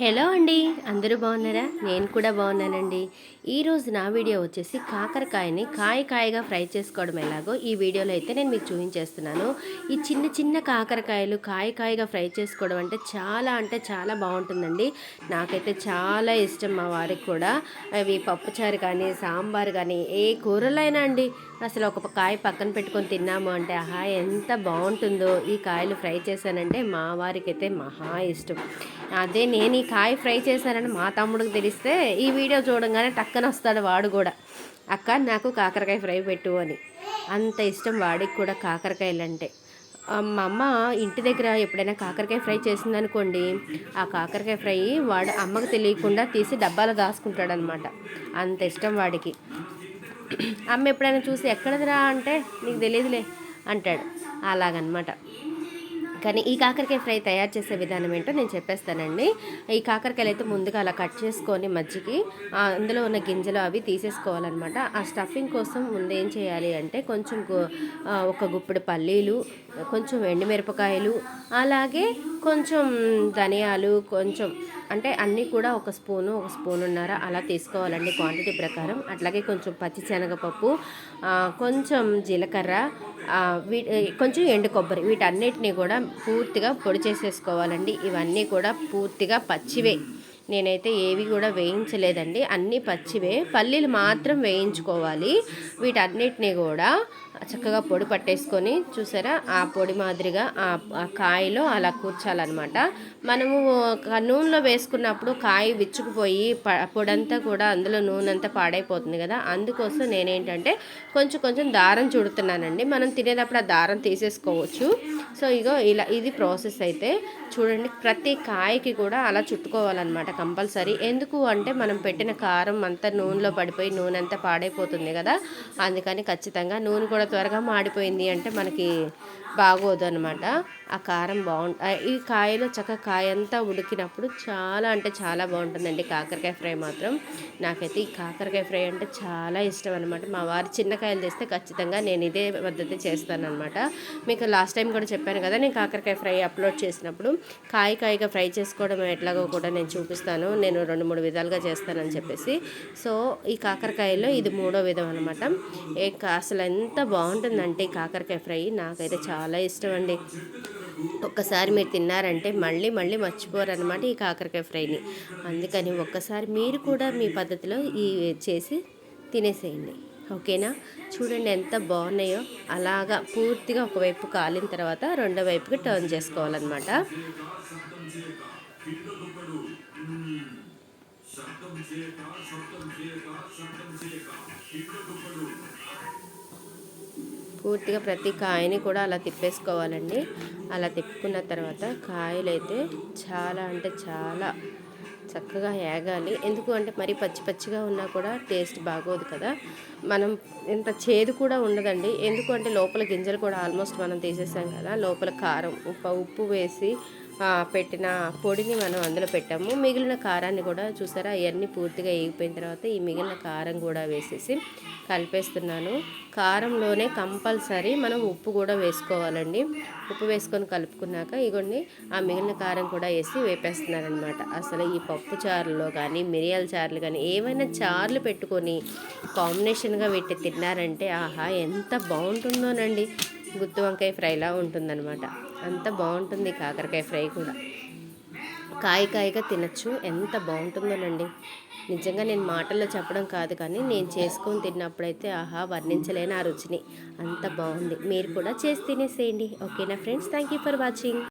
Hello అండి అందరూ బాగున్నారా? నేను కూడా బాగున్నానండి. ఈరోజు నా వీడియో వచ్చేసి కాకరకాయని కాయ కాయగా ఫ్రై చేసుకోవడం ఎలాగో ఈ వీడియోలో అయితే నేను మీకు చూపించేస్తున్నాను. ఈ చిన్న చిన్న కాకరకాయలు కాయ కాయగా ఫ్రై చేసుకోవడం అంటే చాలా అంటే చాలా బాగుంటుందండి. నాకైతే చాలా ఇష్టం మా వారికి కూడా. అవి పప్పుచారు కానీ సాంబార్ కానీ ఏ కూరలైనా అండి అసలు ఒక కాయ పక్కన పెట్టుకొని తిన్నాము అంటే ఆహా ఎంత బాగుంటుందో. ఈ కాయలు ఫ్రై చేశానంటే మా వారికి అయితే మహా ఇష్టం. అదే నేను ఈ కాయ ఫ్రై చేశానని మా తమ్ముడికి తెలిస్తే ఈ వీడియో చూడంగానే టక్కన వస్తాడు వాడు కూడా. అక్క నాకు కాకరకాయ ఫ్రై పెట్టు అని. అంత ఇష్టం వాడికి కూడా కాకరకాయలు అంటే మా అమ్మ ఇంటి దగ్గర ఎప్పుడైనా కాకరకాయ ఫ్రై చేసిందనుకోండి ఆ కాకరకాయ ఫ్రై వాడు అమ్మకు తెలియకుండా తీసి డబ్బాలో దాచుకుంటాడనమాట అంత ఇష్టం వాడికి. అమ్మ ఎప్పుడైనా చూసి ఎక్కడదిరా అంటే నీకు తెలియదులే అంటాడు. అలాగనమాట. కానీ ఈ కాకరకాయ ఫ్రై తయారు చేసే విధానం ఏంటో నేను చెప్పేస్తానండి. ఈ కాకరకాయలు అయితే ముందుగా అలా కట్ చేసుకొని మజ్జికి అందులో ఉన్న గింజలు అవి తీసేసుకోవాలన్నమాట ఆ స్టఫింగ్ కోసం ముందు ఏం చేయాలి అంటే కొంచెం ఒక గుప్పిడి పల్లీలు కొంచెం ఎండుమిరపకాయలు అలాగే కొంచెం ధనియాలు కొంచెం అంటే అన్నీ కూడా ఒక స్పూను ఒక స్పూన్ ఉన్నారా అలా తీసుకోవాలండి క్వాంటిటీ ప్రకారం. అట్లాగే కొంచెం పచ్చి శనగపప్పు కొంచెం జీలకర్ర వీ కొంచెం ఎండు కొబ్బరి వీటన్నిటిని కూడా పూర్తిగా పొడి చేసేసుకోవాలండి. ఇవన్నీ కూడా పూర్తిగా పచ్చివే. నేనైతే ఏవి కూడా వేయించలేదండి. అన్నీ పచ్చివే. పల్లీలు మాత్రం వేయించుకోవాలి. వీటన్నిటిని కూడా చక్కగా పొడి పట్టేసుకొని చూసారా? ఆ పొడి మాదిరిగా ఆ కాయలో అలా కూర్చాలన్నమాట. మనము నూనెలో వేసుకున్నప్పుడు కాయ విచ్చుకుపోయి పొడంతా కూడా అందులో నూనె అంతా పాడైపోతుంది కదా. అందుకోసం నేనేంటంటే కొంచెం కొంచెం దారం చుడుతున్నానండి. మనం తినేటప్పుడు ఆ దారం తీసేసుకోవచ్చు. సో ఇగో ఇలా ఇది ప్రాసెస్ అయితే చూడండి ప్రతి కాయకి కూడా అలా చుట్టుకోవాలన్నమాట కంపల్సరీ. ఎందుకు అంటే మనం పెట్టిన కారం అంతా నూనెలో పడిపోయి నూనె అంతా పాడైపోతుంది కదా. అందుకని ఖచ్చితంగా నూనె కూడా త్వరగా మాడిపోయింది అంటే మనకి బాగోదు అనమాట ఆ కారం బాగుంటుంది ఈ కాయలో చక్క కాయ అంతా ఉడికినప్పుడు చాలా అంటే చాలా బాగుంటుందండి కాకరకాయ ఫ్రై మాత్రం. నాకైతే ఈ కాకరకాయ ఫ్రై అంటే చాలా ఇష్టం అనమాట మా వారు చిన్న కాయలు తెస్తే ఖచ్చితంగా నేను ఇదే పద్ధతి చేస్తానమాట మీకు లాస్ట్ టైం కూడా చెప్పాను కదా నేను కాకరకాయ ఫ్రై అప్లోడ్ చేసినప్పుడు కాయ కాయగా ఫ్రై చేసుకోవడం ఎట్లాగో కూడా నేను చూపిస్తాను. నేను రెండు మూడు విధాలుగా చేస్తానని చెప్పేసి. సో ఈ కాకరకాయలో ఇది మూడో విధం అనమాట అసలు ఎంత బాగుంటుందంటే ఈ కాకరకాయ ఫ్రై. నాకైతే చాలా చాలా ఇష్టం అండి ఒక్కసారి మీరు తిన్నారంటే మళ్ళీ మళ్ళీ మర్చిపోరనమాట ఈ కాకరకాయ ఫ్రైని. అందుకని ఒక్కసారి మీరు కూడా మీ పద్ధతిలో ఈ చేసి తినేసేయండి. ఓకేనా? చూడండి ఎంత బాగున్నాయో. అలాగా పూర్తిగా ఒకవైపు కాలిన తర్వాత రెండో వైపుకి టర్న్ చేసుకోవాలన్నమాట. పూర్తిగా ప్రతి కాయని కూడా అలా తిప్పేసుకోవాలండి. అలా తిప్పుకున్న తర్వాత కాయలు అయితే చాలా అంటే చాలా చక్కగా ఏగాలి. ఎందుకు అంటే మరి పచ్చి పచ్చిగా ఉన్నా కూడా టేస్ట్ బాగోదు కదా. మనం ఇంత చేదు కూడా ఉండదండి. ఎందుకు అంటే లోపల గింజలు కూడా ఆల్మోస్ట్ మనం తీసేసాం కదా. లోపల కారం ఉప్పు ఉప్పు వేసి పెట్టిన పొడిని మనం అందులో పెట్టాము. మిగిలిన కారాన్ని కూడా చూసారా అవన్నీ పూర్తిగా వేగిపోయిన తర్వాత ఈ మిగిలిన కారం కూడా వేసేసి కలిపేస్తున్నాను. కారంలోనే కంపల్సరీ మనం ఉప్పు కూడా వేసుకోవాలండి. ఉప్పు వేసుకొని కలుపుకున్నాక ఇగోండి ఆ మిగిలిన కారం కూడా వేసి వేపేస్తున్నారనమాట. అసలు ఈ పప్పు చారులో కానీ మిరియాల చారులు కానీ ఏవైనా చారులు పెట్టుకొని కాంబినేషన్గా పెట్టి తిన్నారంటే ఆహా ఎంత బాగుంటుందోనండి. గుత్తి వంకాయ ఫ్రైలా ఉంటుందన్నమాట అంత బాగుంటుంది కాకరకాయ ఫ్రై కూడా. కాయ కాయగా తినచ్చు. ఎంత బాగుంటుందోనండి. నిజంగా నేను మాటల్లో చెప్పడం కాదు కానీ నేను చేసుకొని తిన్నప్పుడైతే ఆహా వర్ణించలేని ఆ రుచిని. అంత బాగుంది. మీరు కూడా చేసి తినేసేయండి. ఓకేనా friends? Thank you for watching.